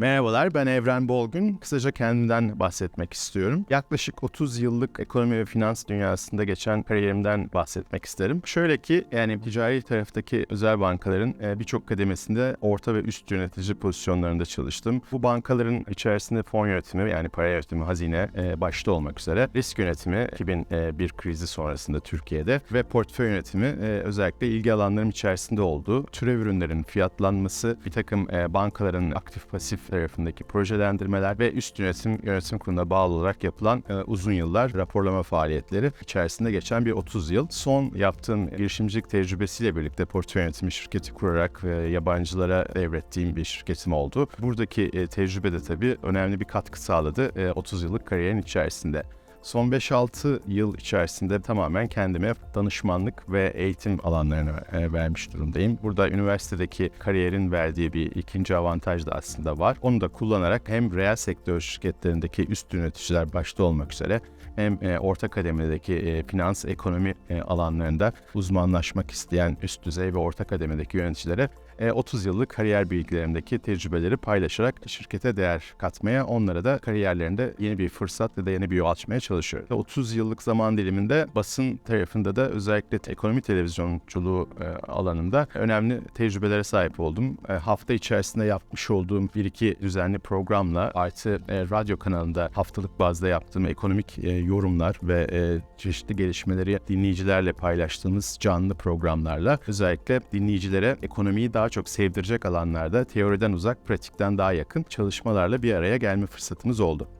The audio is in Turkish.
Merhabalar, ben Evren Bolgun. Kısaca kendimden bahsetmek istiyorum. Yaklaşık 30 yıllık ekonomi ve finans dünyasında geçen kariyerimden bahsetmek isterim. Şöyle ki, yani ticari taraftaki özel bankaların e, birçok kademesinde orta ve üst yönetici pozisyonlarında çalıştım. Bu bankaların içerisinde fon yönetimi, yani para yönetimi, hazine e, başta olmak üzere, risk yönetimi 2001 krizi sonrasında Türkiye'de ve portföy yönetimi e, özellikle ilgi alanlarım içerisinde oldu. Türev ürünlerin fiyatlanması, bir takım e, bankaların aktif pasif tarafındaki projelendirmeler ve üst yönetim yönetim kuruluna bağlı olarak yapılan e, uzun yıllar raporlama faaliyetleri içerisinde geçen bir 30 yıl. Son yaptığım girişimcilik tecrübesiyle birlikte portföy yönetimi şirketi kurarak e, yabancılara devrettiğim bir şirketim oldu. Buradaki e, tecrübe de tabii önemli bir katkı sağladı e, 30 yıllık kariyerin içerisinde. Son 5-6 yıl içerisinde tamamen kendime danışmanlık ve eğitim alanlarına e, vermiş durumdayım. Burada üniversitedeki kariyerin verdiği bir ikinci avantaj da aslında var. Onu da kullanarak hem reel sektör şirketlerindeki üst yöneticiler başta olmak üzere hem e, orta kademedeki e, finans, ekonomi alanlarında uzmanlaşmak isteyen üst düzey ve orta kademedeki yöneticilere e, 30 yıllık kariyer bilgilerimdeki tecrübeleri paylaşarak şirkete değer katmaya, onlara da kariyerlerinde yeni bir fırsat ya da yeni bir yol açmaya çalışıyorum. 30 yıllık zaman diliminde basın tarafında da özellikle ekonomi televizyonculuğu e, alanında önemli tecrübelere sahip oldum. E, hafta içerisinde yapmış olduğum bir iki düzenli programla artı e, radyo kanalında haftalık bazda yaptığım ekonomik yorumlar ve çeşitli gelişmeleri dinleyicilerle paylaştığımız canlı programlarla özellikle dinleyicilere ekonomiyi daha çok sevdirecek alanlarda teoriden uzak, pratikten daha yakın çalışmalarla bir araya gelme fırsatımız oldu.